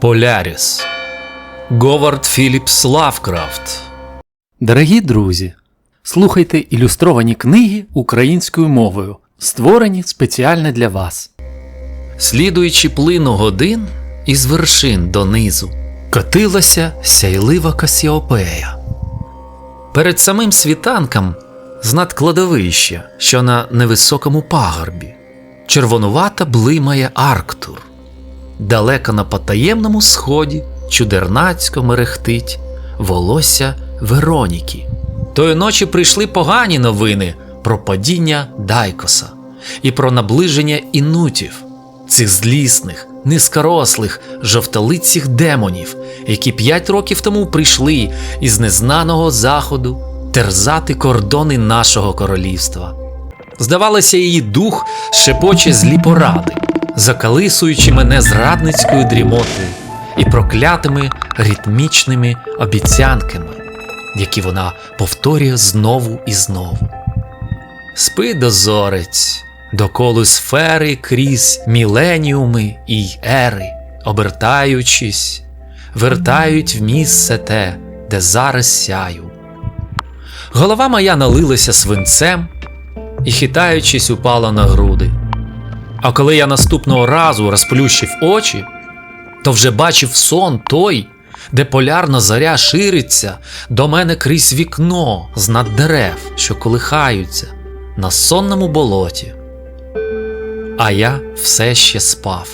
Поляріс Говард Філіпс Лавкрафт Дорогі друзі, слухайте ілюстровані книги українською мовою, створені спеціально для вас. Слідуючи плину годин із вершин донизу, катилася сяйлива Касіопея. Перед самим світанком з надкладовища, що на невисокому пагорбі, червонувата блимає Арктур. Далеко на потаємному сході чудернацько мерехтить волосся Вероніки. Тої ночі прийшли погані новини про падіння Дайкоса і про наближення інутів, цих злісних, низкорослих, жовтолиціх демонів, які п'ять років тому прийшли із незнаного заходу терзати кордони нашого королівства. Здавалося, її дух шепоче злі поради, закалисуючи мене зрадницькою дрімотою і проклятими ритмічними обіцянками, які вона повторює знову і знову. Спи дозорець, доколи сфери крізь міленіуми і ери, обертаючись, вертають в місце те, де зараз сяю. Голова моя налилася свинцем і, хитаючись, упала на груди. А коли я наступного разу розплющив очі, то вже бачив сон той, де полярна заря шириться до мене крізь вікно з над дерев, що колихаються на сонному болоті. А я все ще спав.